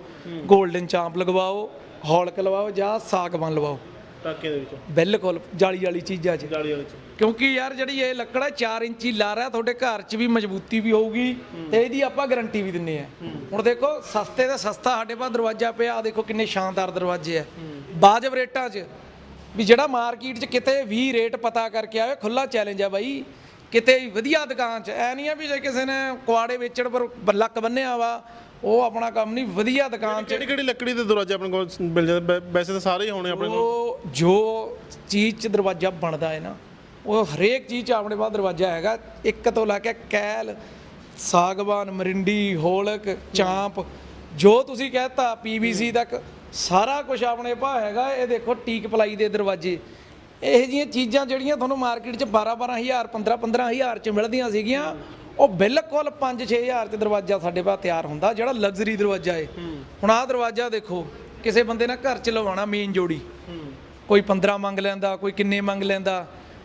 S3: 골ਡਨ ਚਾਂਪ ਲਗਵਾਓ ਹੌਲਕ ਲਵਾਓ ਜਾਂ ਸਾਗਵਾਨ ਲਵਾਓ।
S1: ਟਾਕੀਆਂ ਦੇ ਵਿੱਚ?
S3: ਬਿਲਕੁਲ ਜਾਲੀ ਵਾਲੀ ਚੀਜ਼ਾਂ 'ਚ।
S1: ਜਾਲੀ ਵਾਲੇ ਚ
S3: ਕਿਉਂਕਿ ਯਾਰ ਜਿਹੜੀ ਇਹ ਲੱਕੜ ਹੈ 4 ਇੰਚੀ ਲਾਰ ਹੈ ਤੁਹਾਡੇ ਘਰ 'ਚ ਵੀ ਮਜ਼ਬੂਤੀ ਵੀ ਹੋਊਗੀ ਤੇ ਇਹਦੀ ਆਪਾਂ ਗਾਰੰਟੀ ਵੀ ਦਿੰਨੇ ਆ। ਹੁਣ ਦੇਖੋ ਸਸਤੇ ਤੇ ਸਸਤਾ ਸਾਡੇ ਪਾਸ ਦਰਵਾਜ਼ਾ ਪਿਆ ਆ ਦੇਖੋ ਕਿੰਨੇ ਸ਼ਾਨਦਾਰ ਦਰਵਾਜ਼ੇ ਆ। ਬਾਜਬ ਰੇਟਾਂ 'ਚ ਵੀ ਜਿਹੜਾ ਮਾਰਕੀਟ 'ਚ ਕਿਤੇ ਵੀ ਰੇਟ ਪਤਾ ਕਰਕੇ ਆਵੇ ਖੁੱਲਾ ਚੈਲੰਜ ਆ ਬਾਈ। ਕਿਤੇ ਵੀ ਵਧੀਆ ਦੁਕਾਨ 'ਚ ਐ ਨਹੀਂ ਆ ਵੀ ਜੇ ਕਿਸੇ ਨੇ ਕੁਆੜੇ ਵੇਚਣ ਪਰ ਲੱਕ ਬੰਨਿਆ ਵਾ ਉਹ ਆਪਣਾ ਕੰਮ ਨਹੀਂ ਵਧੀਆ ਦੁਕਾਨ 'ਚ।
S1: ਕਿਹੜੀ ਕਿਹੜੀ ਲੱਕੜੀ ਦੇ ਦਰਵਾਜ਼ੇ ਆਪਣੇ ਕੋਲ ਮਿਲ ਜਾਂਦੇ? ਵੈਸੇ ਤਾਂ ਸਾਰੇ ਹੀ ਹੋਣੇ ਆਪਣੇ ਕੋਲ।
S3: ਉਹ ਜੋ ਚੀਜ਼ 'ਚ ਦਰਵਾਜ਼ਾ ਬਣਦਾ ਹੈ ਨਾ ਉਹ ਹਰੇਕ ਚੀਜ਼ 'ਚ ਆਪਣੇ ਬਾਅਦ ਦਰਵਾਜ਼ਾ ਹੈਗਾ। ਇੱਕ ਤੋਂ ਲੈ ਕੇ ਕੈਲ ਸਾਗਵਾਨ ਮਰਿੰਡੀ ਹੋਲਕ ਚਾਂਪ ਜੋ ਤੁਸੀਂ ਕਹਿਤਾ ਪੀਵੀਸੀ ਤੱਕ ਸਾਰਾ ਕੁਝ ਆਪਣੇ ਪਾ ਹੈਗਾ। ਇਹ ਦੇਖੋ ਟੀਕ ਪਲਾਈ ਦੇ ਦਰਵਾਜ਼ੇ। ਇਹ ਜਿਹੀਆਂ ਚੀਜ਼ਾਂ ਜਿਹੜੀਆਂ ਤੁਹਾਨੂੰ ਮਾਰਕੀਟ 'ਚ 12 12000 15 15000 'ਚ ਮਿਲਦੀਆਂ ਸੀਗੀਆਂ ਉਹ ਬਿਲਕੁਲ 5 6000 'ਚ ਦਰਵਾਜ਼ਾ ਸਾਡੇ ਪਾਸ ਤਿਆਰ ਹੁੰਦਾ ਜਿਹੜਾ ਲਗਜ਼ਰੀ ਦਰਵਾਜ਼ਾ ਏ। ਹੁਣ ਆਹ ਦਰਵਾਜ਼ਾ ਦੇਖੋ ਕਿਸੇ ਬੰਦੇ ਨੇ ਘਰ 'ਚ ਲਵਾਉਣਾ ਮੇਨ ਜੋੜੀ। ਕੋਈ 15 ਮੰਗ ਲੈਂਦਾ ਕੋਈ ਕਿੰਨੇ ਮੰਗ ਲੈਂਦਾ।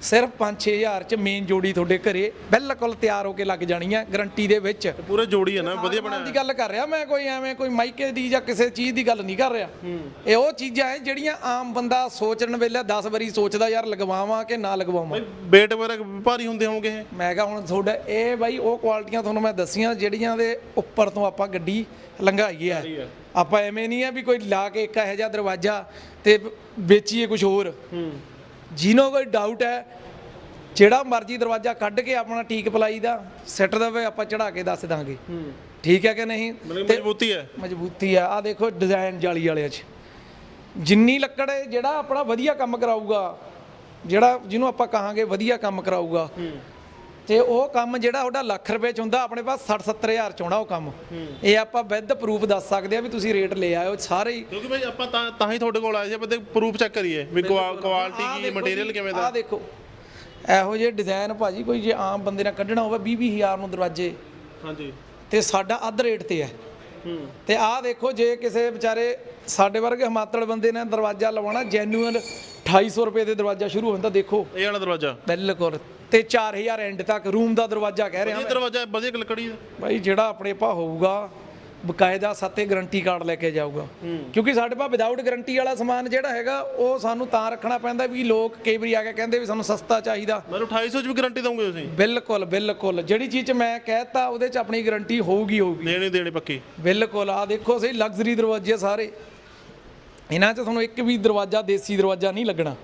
S3: ਸਿਰਫ 5-6000 ਚ ਮੇਨ ਜੋੜੀ ਤੁਹਾਡੇ ਘਰੇ ਬਿਲਕੁਲ ਤਿਆਰ ਹੋ ਕੇ ਲੱਗ ਜਾਣੀ ਹੈ ਗਰੰਟੀ ਦੇ ਵਿੱਚ।
S1: ਪੂਰੇ ਜੋੜੀ ਹੈ ਨਾ ਵਧੀਆ
S3: ਸਾਗਵਾਨ ਦੀ ਗੱਲ ਕਰ ਰਿਹਾ ਮੈਂ ਕੋਈ ਐਵੇਂ ਕੋਈ ਮਾਈਕੇ ਦੀ ਜਾਂ ਕਿਸੇ ਚੀਜ਼ ਦੀ ਗੱਲ ਨਹੀਂ ਕਰ ਰਿਹਾ। ਇਹ ਉਹ ਚੀਜ਼ਾਂ ਹੈ ਜਿਹੜੀਆਂ ਆਮ ਬੰਦਾ ਸੋਚਣ ਵੇਲੇ 10 ਵਾਰੀ ਸੋਚਦਾ ਯਾਰ ਲਗਵਾਵਾਂ ਕਿ ਨਾ ਲਗਵਾਵਾਂ?
S1: ਵੇਟ ਵਗੈਰਾ ਭਾਰੀ ਹੁੰਦੇ ਹੋਣਗੇ ਇਹ।
S3: ਮੈਂ ਕਿਹਾ ਹੁਣ ਤੁਹਾਡਾ ਇਹ ਬਾਈ ਉਹ ਕੁਆਲਿਟੀਆਂ ਤੁਹਾਨੂੰ ਮੈਂ ਦੱਸੀਆਂ ਜਿਹੜੀਆਂ ਦੇ ਉੱਪਰ ਤੋਂ ਆਪਾਂ ਗੱਡੀ ਲੰਘਾਈ ਹੈ। ਆਪਾਂ ਐਵੇਂ ਨਹੀਂ ਆ ਵੀ ਕੋਈ ਲਾ ਕੇ ਇੱਕ ਇਹੋ ਜਿਹਾ ਦਰਵਾਜ਼ਾ ਤੇ ਵੇਚੀਏ ਕੁਝ ਹੋਰ। ਜਿਹਨੂੰ ਕੋਈ ਡਾਊਟ ਹੈ ਜਿਹੜਾ ਮਰਜ਼ੀ ਦਰਵਾਜ਼ਾ ਕੱਢ ਕੇ ਆਪਣਾ ਟੀਕ ਪਲਾਈ ਦਾ ਸੈੱਟ ਦਵੇ ਆਪਾਂ ਚੜਾ ਕੇ ਦੱਸ ਦਾਂਗੇ। ਠੀਕ ਹੈ ਕਿ ਨਹੀਂ?
S1: ਮਜ਼ਬੂਤੀ ਹੈ।
S3: ਮਜ਼ਬੂਤੀ ਆ ਆ ਦੇਖੋ ਡਿਜ਼ਾਈਨ ਜਾਲੀ ਵਾਲਿਆਂ 'ਚ। ਜਿੰਨੀ ਲੱਕੜ ਹੈ ਜਿਹੜਾ ਆਪਣਾ ਵਧੀਆ ਕੰਮ ਕਰਾਊਗਾ ਜਿਹੜਾ ਜਿਹਨੂੰ ਆਪਾਂ ਕਹਾਂਗੇ ਵਧੀਆ ਕੰਮ ਕਰਾਊਗਾ ਤੇ ਉਹ ਕੰਮ ਜਿਹੜਾ ਤੁਹਾਡਾ ਲੱਖ ਰੁਪਏ ਚ ਹੁੰਦਾ ਆਪਣੇ ਪਾਸ 60 70 ਹਜ਼ਾਰ ਚ ਆਉਣਾ ਉਹ ਕੰਮ। ਇਹ ਆਪਾਂ ਵਿਦ ਪ੍ਰੂਫ ਦੱਸ ਸਕਦੇ ਆ ਵੀ ਤੁਸੀਂ ਰੇਟ ਲੈ ਆਇਓ ਸਾਰੇ ਹੀ।
S1: ਕਿਉਂਕਿ ਭਾਈ ਆਪਾਂ ਤਾਂ ਤਾਂ ਹੀ ਤੁਹਾਡੇ ਕੋਲ ਆਏ ਸੀ ਆਪਾਂ ਤੇ ਪ੍ਰੂਫ ਚੈੱਕ ਕਰੀਏ ਵੀ ਕੁਆਲਿਟੀ ਕੀ ਮਟੀਰੀਅਲ ਕਿਵੇਂ ਦਾ।
S3: ਦੇਖੋ। ਇਹੋ ਜਿਹੇ ਡਿਜ਼ਾਈਨ ਭਾਜੀ ਕੋਈ ਜੇ ਆਮ ਬੰਦੇ ਨਾਲ ਕੱਢਣਾ ਹੋਵੇ 20 20 ਹਜ਼ਾਰ ਨੂੰ ਦਰਵਾਜ਼ੇ।
S1: ਹਾਂਜੀ।
S3: ਤੇ ਸਾਡਾ ਅੱਧ ਰੇਟ ਤੇ ਹੈ। ਤੇ ਆਹ ਦੇਖੋ ਜੇ ਕਿਸੇ ਵਿਚਾਰੇ ਸਾਡੇ ਵਰਗੇ ਹਿਮਾਤੜ ਬੰਦੇ ਨੇ ਦਰਵਾਜ਼ਾ ਲਵਾਉਣਾ ਜੈਨੂਅਲ 2800 ਰੁਪਏ ਦੇ ਦਰਵਾਜ਼ਾ ਸ਼ੁਰੂ ਹੁੰਦਾ ਦੇਖੋ।
S1: ਇਹ ਵਾਲਾ ਦਰਵਾਜ਼ਾ?
S3: ਬਿਲਕੁਲ। ਤੇ 4000 ਐਂਡ ਤੱਕ ਰੂਮ ਦਾ ਦਰਵਾਜ਼ਾ ਕਹਿ ਰਿਹਾ ਮੈਂ।
S1: ਦਰਵਾਜ਼ਾ ਵਧੀਆ ਲੱਕੜੀ ਦਾ
S3: ਭਾਈ ਜਿਹੜਾ ਆਪਣੇ ਪਾ ਹੋਊਗਾ ਬਕਾਇਦਾ ਸਾਤੇ ਗਾਰੰਟੀ ਕਾਰਡ ਲੈ ਕੇ ਜਾਊਗਾ। ਕਿਉਂਕਿ ਸਾਡੇ ਪਾ ਵਿਦਆਊਟ ਗਾਰੰਟੀ ਵਾਲਾ ਸਮਾਨ ਜਿਹੜਾ ਹੈਗਾ ਉਹ ਸਾਨੂੰ ਤਾਂ ਰੱਖਣਾ ਪੈਂਦਾ ਵੀ ਲੋਕ ਕਈ ਵਾਰੀ ਆ ਕੇ ਕਹਿੰਦੇ ਵੀ ਸਾਨੂੰ ਸਸਤਾ ਚਾਹੀਦਾ।
S1: ਮੈਨੂੰ 2800 ਚ ਵੀ ਗਾਰੰਟੀ ਦਵੋਗੇ ਤੁਸੀਂ।
S3: ਬਿਲਕੁਲ ਬਿਲਕੁਲ। ਜਿਹੜੀ ਚੀਜ਼ 'ਚ ਮੈਂ ਕਹਿਤਾ ਉਹਦੇ 'ਚ ਆਪਣੀ ਗਾਰੰਟੀ ਹੋਊਗੀ ਹੋਊਗੀ।
S1: ਦੇਣੀ ਦੇਣੀ ਪੱਕੀ।
S3: ਬਿਲਕੁਲ। ਆ ਦੇਖੋ ਸਹੀ ਲਗਜ਼ਰੀ ਦਰਵਾਜ਼ੇ ਸਾਰੇ। ਇਹਨਾਂ 'ਚ ਤੁਹਾਨੂੰ ਇੱਕ ਵੀ ਦਰਵਾਜ਼ਾ ਦੇਸੀ ਦਰਵਾਜ਼ਾ ਨਹੀਂ ਲੱਗਣਾ।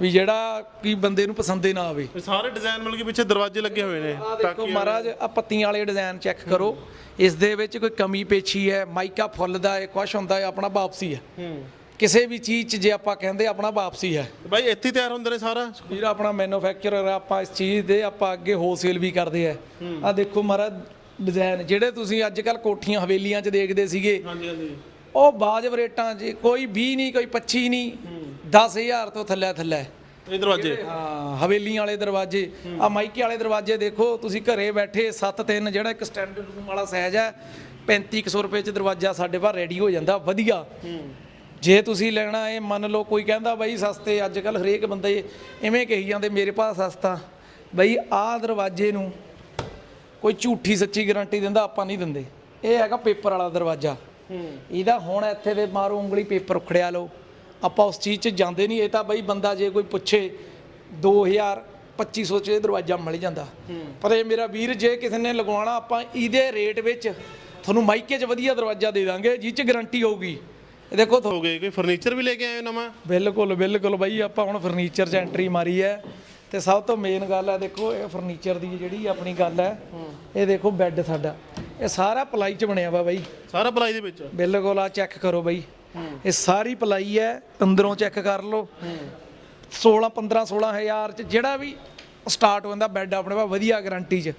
S3: ਵੀ ਜਿਹੜਾ ਕੀ ਬੰਦੇ ਨੂੰ ਪਸੰਦੇ ਨਾ ਆਵੇ।
S1: ਇਹ ਸਾਰੇ ਡਿਜ਼ਾਈਨ ਮਿਲ ਕੇ ਪਿੱਛੇ ਦਰਵਾਜ਼ੇ ਲੱਗੇ ਹੋਏ ਨੇ
S3: ਆ ਦੇਖੋ ਮਹਾਰਾਜ ਆ ਪੱਤੀਆਂ ਵਾਲੇ ਡਿਜ਼ਾਈਨ ਚੈੱਕ ਕਰੋ। ਇਸ ਦੇ ਵਿੱਚ ਕੋਈ ਕਮੀ ਪੇਛੀ ਹੈ ਮਾਈਕਾ ਫੁੱਲ ਦਾ ਹੈ ਕੁਛ ਹੁੰਦਾ ਹੈ ਆਪਣਾ ਵਾਪਸੀ ਹੈ। ਕਿਸੇ ਵੀ ਚੀਜ਼ 'ਚ ਜੇ ਆਪਾਂ ਕਹਿੰਦੇ ਆਪਣਾ ਵਾਪਸੀ ਹੈ।
S1: ਭਾਈ ਇੱਥੇ ਹੀ ਤਿਆਰ ਹੁੰਦੇ ਨੇ ਸਾਰਾ?
S3: ਵੀਰ ਆਪਣਾ ਮੈਨੂਫੈਕਚਰਰ ਆਪਾਂ ਇਸ ਚੀਜ਼ ਦੇ ਆਪਾਂ ਅੱਗੇ ਹੋਲਸੇਲ ਵੀ ਕਰਦੇ ਆ ਆ ਦੇਖੋ ਮਹਾਰਾਜ ਡਿਜ਼ਾਈਨ ਜਿਹੜੇ ਤੁਸੀਂ ਅੱਜ ਕੱਲ ਕੋਠੀਆਂ ਹਵੇਲੀਆਂ 'ਚ ਦੇਖਦੇ ਸੀਗੇ
S1: ਹਾਂਜੀ ਹਾਂਜੀ।
S3: ਉਹ ਬਾਜਬ ਰੇਟਾਂ 'ਚ ਕੋਈ 20 ਨਹੀਂ ਕੋਈ 25 ਨਹੀਂ 10000 ਤੋਂ ਥੱਲੇ ਥੱਲੇ।
S1: ਇਹ ਦਰਵਾਜ਼ੇ?
S3: ਹਾਂ ਹਵੇਲੀਆਂ ਵਾਲੇ ਦਰਵਾਜ਼ੇ। ਆ ਮਾਈਕੇ ਵਾਲੇ ਦਰਵਾਜ਼ੇ ਦੇਖੋ ਤੁਸੀਂ ਘਰੇ ਬੈਠੇ 7-3 ਜਿਹੜਾ ਇੱਕ ਸਟੈਂਡਰਡ ਰੂਮ ਵਾਲਾ ਸਾਈਜ਼ ਹੈ 3500 ਰੁਪਏ 'ਚ ਦਰਵਾਜ਼ਾ ਸਾਡੇ ਬਾਹਰ ਰੈਡੀ ਹੋ ਜਾਂਦਾ ਵਧੀਆ। ਜੇ ਤੁਸੀਂ ਲੈਣਾ ਇਹ ਮੰਨ ਲਓ ਕੋਈ ਕਹਿੰਦਾ ਬਾਈ ਸਸਤੇ ਅੱਜ ਕੱਲ ਹਰੇਕ ਬੰਦੇ ਐਵੇਂ ਕਹੀ ਜਾਂਦੇ ਮੇਰੇ ਪਾਸ ਸਸਤਾ। ਬਈ ਆਹ ਦਰਵਾਜ਼ੇ ਨੂੰ ਕੋਈ ਝੂਠੀ ਸੱਚੀ ਗਾਰੰਟੀ ਦਿੰਦਾ ਆਪਾਂ ਨਹੀਂ ਦਿੰਦੇ। ਇਹ ਹੈਗਾ ਪੇਪਰ ਵਾਲਾ ਦਰਵਾਜ਼ਾ। ਇਹਦਾ ਹੁਣ ਇੱਥੇ ਦੇ ਮਾਰੋ ਉਂਗਲੀ ਪੇਪਰ ਉਖੜਿਆ ਲਓ। ਆਪਾਂ ਉਸ ਚੀਜ਼ 'ਚ ਜਾਂਦੇ ਨਹੀਂ ਇਹ ਤਾਂ ਬਈ ਬੰਦਾ ਜੇ ਕੋਈ ਪੁੱਛੇ 2000 2500 ਚ ਇਹ ਦਰਵਾਜ਼ਾ ਮਿਲ ਜਾਂਦਾ। ਪਰ ਇਹ ਮੇਰਾ ਵੀਰ ਜੇ ਕਿਸੇ ਨੇ ਲਗਵਾਉਣਾ ਆਪਾਂ ਇਹਦੇ ਰੇਟ ਵਿੱਚ ਤੁਹਾਨੂੰ ਮਾਈਕੇ 'ਚ ਵਧੀਆ ਦਰਵਾਜ਼ਾ ਦੇ ਦਾਂਗੇ ਜਿਹ 'ਚ ਗਾਰੰਟੀ ਹੋਊਗੀ। ਇਹ ਦੇਖੋ
S1: ਹੋ ਗਏ ਕੋਈ ਫਰਨੀਚਰ ਵੀ ਲੈ ਕੇ ਆਏ ਹੋ ਨਵਾਂ?
S3: ਬਿਲਕੁਲ ਬਿਲਕੁਲ ਬਾਈ ਆਪਾਂ ਹੁਣ ਫਰਨੀਚਰ 'ਚ ਐਂਟਰੀ ਮਾਰੀ ਹੈ। ਤੇ ਸਭ ਤੋਂ ਮੇਨ ਗੱਲ ਹੈ ਦੇਖੋ ਇਹ ਫਰਨੀਚਰ ਦੀ ਜਿਹੜੀ ਆਪਣੀ ਗੱਲ ਹੈ ਇਹ ਦੇਖੋ ਬੈੱਡ ਸਾਡਾ। ਇਹ ਸਾਰਾ ਪਲਾਈ 'ਚ ਬਣਿਆ ਵਾ ਬਾਈ।
S1: ਸਾਰਾ ਪਲਾਈ ਦੇ ਵਿੱਚ?
S3: ਬਿਲਕੁਲ ਆ ਚੈੱਕ ਕਰੋ ਬਾਈ। ਇਹ ਸਾਰੀ ਪਲਾਈ ਹੈ ਅੰਦਰੋਂ ਚੈੱਕ ਕਰ ਲਓ। 16 15 16000 ਚ ਜਿਹੜਾ ਵੀ ਸਟਾਰਟ ਹੁੰਦਾ ਬੈੱਡ ਆਪਣੇ ਪਾ ਵਧੀਆ ਗਾਰੰਟੀ ਚ।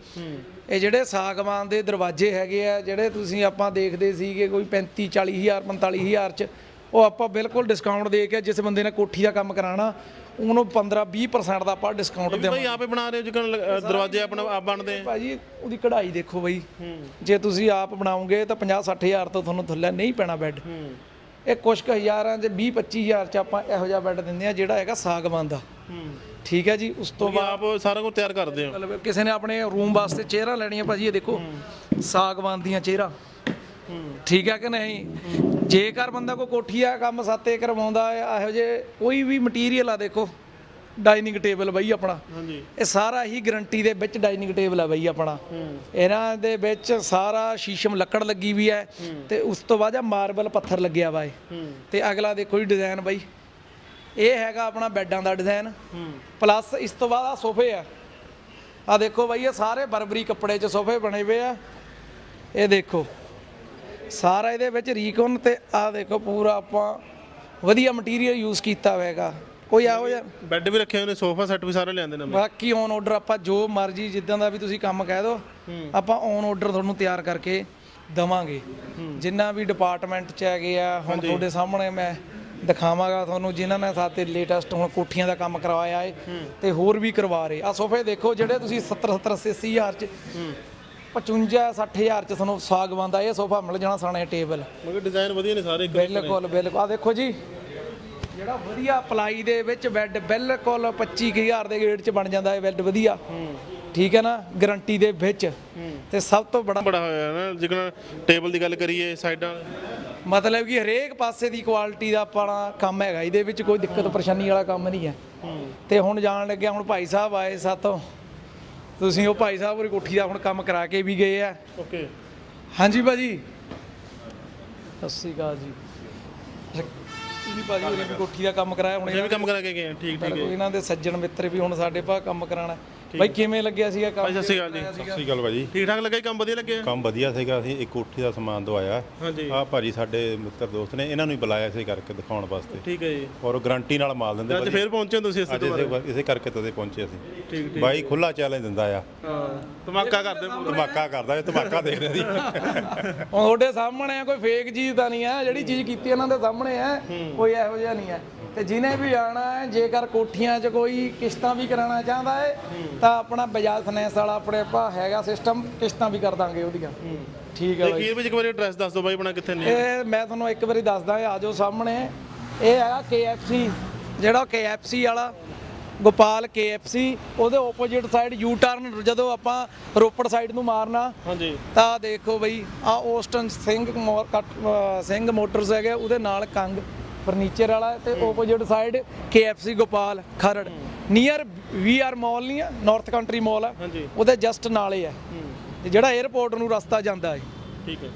S3: ਇਹ ਜਿਹੜੇ ਸਾਗਵਾਨ ਦੇ ਦਰਵਾਜ਼ੇ ਹੈਗੇ ਆ ਜਿਹੜੇ ਤੁਸੀਂ ਆਪਾਂ ਦੇਖਦੇ ਸੀਗੇ ਕੋਈ 35 40000 45000 ਚ ਉਹ ਆਪਾਂ ਬਿਲਕੁਲ ਡਿਸਕਾਊਂਟ ਦੇ ਕੇ ਜਿਸ ਬੰਦੇ ਨੇ ਕੋਠੀ ਦਾ ਕੰਮ ਕਰਾਣਾ ਉਹਨੂੰ 15 20% ਦਾ ਆਪਾਂ ਡਿਸਕਾਊਂਟ
S1: ਭਾਈ
S3: ਦੇਵਾਂਗੇ।
S1: ਆਪੇ ਬਣਾ ਰਹੇ ਹੋ ਜਿਕਣ ਦਰਵਾਜ਼ੇ ਆਪਣਾ ਆਪ ਬਣਦੇ ਆ।
S3: ਭਾਜੀ ਉਹਦੀ ਕਢਾਈ ਦੇਖੋ ਬਾਈ। ਜੇ ਤੁਸੀਂ ਆਪ ਬਣਾਓਗੇ ਤਾਂ 50 60000 ਤੋਂ ਤੁਹਾਨੂੰ ਥੱਲੇ ਨਹੀਂ ਪੈਣਾ ਬੈੱਡ ਇਹ ਕੁਛ ਕੁ ਹਜ਼ਾਰਾਂ ਚ 20 25000 ਚ ਆਪਾਂ ਇਹੋ ਜਿਹਾ ਬੈੱਡ ਦਿੰਦੇ ਆ ਜਿਹੜਾ ਹੈਗਾ ਸਾਗਵਾਨ ਦਾ। ਠੀਕ ਹੈ ਜੀ ਉਸ ਤੋਂ
S1: ਵੀ ਆਪ ਸਾਰਾ ਕੁਝ ਤਿਆਰ ਕਰਦੇ ਹੋ।
S3: ਕਿਸੇ ਨੇ ਆਪਣੇ ਰੂਮ ਵਾਸਤੇ ਚੇਅਰਾਂ ਲੈਣੀਆਂ ਭਾਜੀ ਇਹ ਦੇਖੋ ਸਾਗਵਾਨ ਦੀਆਂ ਚੇਅਰਾਂ। ਠੀਕ ਹੈ ਕਿ ਨਹੀਂ? ਜੇਕਰ ਬੰਦਾ ਕੋਈ ਕੋਠੀ ਆ ਕੰਮ ਸਾਤੇ ਕਰਵਾਉਂਦਾ ਹੈ ਇਹੋ ਜਿਹੇ ਕੋਈ ਵੀ ਮਟੀਰੀਅਲ ਆ ਦੇਖੋ ਡਾਈਨਿੰਗ ਟੇਬਲ ਬਈ ਆਪਣਾ।
S1: ਹਾਂਜੀ।
S3: ਇਹ ਸਾਰਾ ਹੀ ਗਰੰਟੀ ਦੇ ਵਿੱਚ ਡਾਈਨਿੰਗ ਟੇਬਲ ਹੈ ਬਈ ਆਪਣਾ। ਇਹਨਾਂ ਦੇ ਵਿੱਚ ਸਾਰਾ ਸ਼ੀਸ਼ਮ ਲੱਕੜ ਲੱਗੀ ਵੀ ਹੈ ਤੇ ਉਸ ਤੋਂ ਬਾਅਦ ਆ ਮਾਰਬਲ ਪੱਥਰ ਲੱਗਿਆ ਵਾ ਇਹ। ਤੇ ਅਗਲਾ ਦੇਖੋ ਜੀ ਡਿਜ਼ਾਈਨ ਬਈ। ਇਹ ਹੈਗਾ ਆਪਣਾ ਬੈੱਡਾਂ ਦਾ ਡਿਜ਼ਾਈਨ ਪਲੱਸ ਇਸ ਤੋਂ ਬਾਅਦ ਆ ਸੋਫੇ ਆ। ਆ ਦੇਖੋ ਬਈ ਇਹ ਸਾਰੇ ਬਰਬਰੀ ਕੱਪੜੇ 'ਚ ਸੋਫੇ ਬਣੇ ਹੋਏ ਆ। ਇਹ ਦੇਖੋ। ਸਾਰਾ ਇਹਦੇ ਵਿੱਚ ਰੀਕਨ ਤੇ ਆ ਦੇਖੋ ਪੂਰਾ ਆਪਾਂ ਵਧੀਆ ਮਟੀਰੀਅਲ ਯੂਜ਼ ਕੀਤਾ ਹੋਵੇਗਾ ਕੋਈ ਆਹੋ ਜਿਹਾ
S1: ਬੈੱਡ ਵੀ ਰੱਖੇ ਹੋਏ ਨੇ ਸੋਫਾ ਸੈੱਟ ਵੀ ਸਾਰੇ ਲਿਆਂਦੇ ਨੇ
S3: ਬਾਕੀ ਔਨ ਆਰਡਰ ਆਪਾਂ ਜੋ ਮਰਜ਼ੀ ਜਿੱਦਾਂ ਦਾ ਵੀ ਤੁਸੀਂ ਕੰਮ ਕਹਿ ਦਿਓ ਆਪਾਂ ਔਨ ਆਰਡਰ ਤੁਹਾਨੂੰ ਤਿਆਰ ਕਰਕੇ ਦਵਾਂਗੇ। ਜਿੰਨਾ ਵੀ ਡਿਪਾਰਟਮੈਂਟ ਚ ਹੈਗੇ ਆ ਹੁਣ ਤੁਹਾਡੇ ਸਾਹਮਣੇ ਮੈਂ ਦਿਖਾਵਾਂਗਾ ਤੁਹਾਨੂੰ ਜਿਨ੍ਹਾਂ ਨੇ ਸਾਤੇ ਲੇਟੈਸਟ ਹੁਣ ਕੋਠੀਆਂ ਦਾ ਕੰਮ ਕਰਵਾਇਆ ਏ ਤੇ ਹੋਰ ਵੀ ਕਰਵਾ ਰਹੇ। ਆ ਸੋਫੇ ਦੇਖੋ ਜਿਹੜੇ ਤੁਸੀਂ 70 70 80 ਹਜ਼ਾਰ ਚ 55 60 ਹਜ਼ਾਰ ਚ ਤੁਹਾਨੂੰ ਸਾਗਵਾਨ ਦਾ ਇਹ ਸੋਫਾ ਮਿਲ ਜਾਣਾ ਸਾਣੇ ਟੇਬਲ।
S1: ਮਗਰ ਡਿਜ਼ਾਈਨ ਵਧੀਆ ਨੇ ਸਾਰੇ ਇੱਕ
S3: ਬਿਲਕੁਲ ਬਿਲਕੁਲ। ਆ ਦੇਖੋ ਜੀ ਜਿਹੜਾ ਵਧੀਆ ਪਲਾਈ ਦੇ ਵਿੱਚ ਬੈੱਡ ਬਿਲਕੁਲ 25000 ਦੇ ਗੇਟ 'ਚ ਬਣ ਜਾਂਦਾ ਹੈ ਬੈੱਡ ਵਧੀਆ। ਠੀਕ ਹੈ ਨਾ? ਗਾਰੰਟੀ ਦੇ ਵਿੱਚ। ਤੇ ਸਭ ਤੋਂ ਬੜਾ
S1: ਬੜਾ ਹੋਇਆ ਨਾ ਜਿਕਣ ਟੇਬਲ ਦੀ ਗੱਲ ਕਰੀਏ ਸਾਈਡਾਂ
S3: ਮਤਲਬ ਕਿ ਹਰੇਕ ਪਾਸੇ ਦੀ ਕੁਆਲਿਟੀ ਦਾ ਆਪਣਾ ਕੰਮ ਹੈਗਾ। ਇਹਦੇ ਵਿੱਚ ਕੋਈ ਦਿੱਕਤ ਪਰੇਸ਼ਾਨੀ ਵਾਲਾ ਕੰਮ ਨਹੀਂ ਹੈ। ਤੇ ਹੁਣ ਜਾਣ ਲੱਗਿਆ ਹੁਣ ਭਾਈ ਸਾਹਿਬ ਆਏ ਸਾਤੋਂ। ਤੁਸੀਂ ਉਹ ਭਾਈ ਸਾਹਿਬ ਉਹਦੀ ਕੋਠੀ ਦਾ ਹੁਣ ਕੰਮ ਕਰਾ ਕੇ ਵੀ ਗਏ ਆ।
S1: ਓਕੇ।
S3: ਹਾਂਜੀ ਭਾਜੀ। ਸਤਿ ਸ਼੍ਰੀ ਅਕਾਲ ਜੀ। ਜੀ ਭਾਜੀ ਉਹਨੇ ਕੋਠੀ ਦਾ ਕੰਮ ਕਰਾਇਆ ਹੁਣ
S1: ਇਹ ਵੀ ਕੰਮ ਕਰਾ ਕੇ ਗਏ ਆ, ਠੀਕ ਠੀਕ
S3: ਇਹਨਾਂ ਦੇ ਸੱਜਣ ਮਿੱਤਰ ਵੀ ਹੁਣ ਸਾਡੇ ਪਾ ਕੰਮ ਕਰਾਣਾ ਬਾਈ ਕਿਵੇਂ ਲੱਗਿਆ ਸੀਗਾ ਕੰਮ?
S1: ਭਾਈ ਸਤਿ ਸ਼੍ਰੀ ਅਕਾਲ ਜੀ।
S4: ਸਤਿ ਸ਼੍ਰੀ ਅਕਾਲ ਭਾਜੀ
S1: ਠੀਕ ਠਾਕ ਲੱਗਾ ਜੀ ਕੰਮ ਵਧੀਆ ਲੱਗਿਆ
S4: ਕੰਮ ਵਧੀਆ ਸੀਗਾ ਅਸੀਂ ਇੱਕ ਕੋਠੀ ਦਾ ਸਮਾਨ ਦਵਾਇਆ।
S1: ਹਾਂਜੀ।
S4: ਆ ਭਾਜੀ ਸਾਡੇ ਮਿੱਤਰ ਦੋਸਤ ਨੇ ਇਹਨਾਂ ਨੂੰ ਹੀ ਬੁਲਾਇਆ ਸੀ ਕਰਕੇ ਦਿਖਾਉਣ ਵਾਸਤੇ।
S1: ਠੀਕ ਹੈ ਜੀ।
S4: ਔਰ ਗਾਰੰਟੀ ਨਾਲ ਮਾਲ ਦਿੰਦੇ
S1: ਅੱਜ। ਫੇਰ ਪਹੁੰਚੇ ਹੋ ਤੁਸੀਂ ਇਸ
S4: ਅੱਜ
S1: ਤੋਂ
S4: ਇਸੇ ਇਸੇ ਕਰਕੇ ਤਦੇ ਪਹੁੰਚੇ ਅਸੀਂ।
S1: ਠੀਕ ਠੀਕ।
S4: ਬਾਈ ਖੁੱਲਾ ਚੈਲੰਜ ਦਿੰਦਾ ਆ।
S1: ਹਾਂ ਧਮਾਕਾ ਕਰਦੇ ਪੂਰਾ।
S4: ਧਮਾਕਾ ਕਰਦਾ ਇਹ ਧਮਾਕਾ ਦੇਖ ਰਿਹਾ ਸੀ
S3: ਹੁਣ ਤੁਹਾਡੇ ਸਾਹਮਣੇ ਆ ਕੋਈ ਫੇਕ ਚੀਜ਼ ਤਾਂ ਨਹੀਂ ਹੈ ਜਿਹੜੀ ਚੀਜ਼ ਕੀਤੀ ਇਹਨਾਂ ਦੇ ਸਾਹਮਣੇ ਹੈ। ਕੋਈ ਇਹੋ ਜਿਹਾ ਨਹੀਂ ਹੈ ਤੇ ਜਿਹਨੇ ਵੀ ਆਣਾ ਹੈ ਜੇਕਰ ਕੋਠੀਆਂ 'ਚ ਕੋਈ ਕਿਸ਼ਤਾਂ ਵੀ ਕਰਾਉਣਾ ਚਾਹੁੰਦਾ ਹੈ ਤਾਂ ਆਪਣਾ ਬਜਾਜ ਫਾਈਨੈਂਸ ਵਾਲਾ ਆਪਣੇ ਪਾ ਹੈਗਾ ਸਿਸਟਮ ਕਿਸ਼ਤਾਂ ਵੀ ਕਰ ਦਾਂਗੇ ਉਹਦੀਆਂ। ਠੀਕ ਹੈ ਬਾਈ।
S1: ਅਖੀਰ ਵਿੱਚ ਇੱਕ ਵਾਰੀ ਐਡਰੈਸ ਦੱਸ ਦਿਓ ਬਾਈ ਆਪਣਾ ਕਿੱਥੇ ਨੇ
S3: ਇਹ ਮੈਂ ਤੁਹਾਨੂੰ ਇੱਕ ਵਾਰੀ ਦੱਸਦਾ ਆ ਜਾਓ ਸਾਹਮਣੇ। ਇਹ ਹੈਗਾ KFC ਜਿਹੜਾ KFC ਵਾਲਾ ਗੋਪਾਲ KFC ਉਹਦੇ ਆਪੋਜ਼ਿਟ ਸਾਈਡ ਯੂ ਟਰਨ ਜਦੋਂ ਆਪਾਂ ਰੋਪੜ ਸਾਈਡ ਨੂੰ ਮਾਰਨਾ
S1: ਹਾਂਜੀ।
S3: ਤਾਂ ਦੇਖੋ ਬਈ ਆ ਔਸਟਨ ਸਿੰਘ ਮੋਰ ਕੱਟ- ਅਹ ਸਿੰਘ ਮੋਟਰਸ ਹੈਗੇ ਉਹਦੇ ਨਾਲ ਕੰਗ। ਫਰਨੀਚਰ ਵਾਲਾ ਤੇ opposite side KFC Gopal Kharar. Near VR mall ਨਹੀਂ ਆ ਨਾਰਥ ਕੰਟਰੀ ਮਾਲ ਆ। ਉਹਦੇ ਜਸਟ ਨਾਲੇ ਆ। ਤੇ ਜਿਹੜਾ 에어ਪੋਰਟ ਨੂੰ ਰਸਤਾ ਜਾਂਦਾ ਹੈ
S1: ਠੀਕ ਹੈ।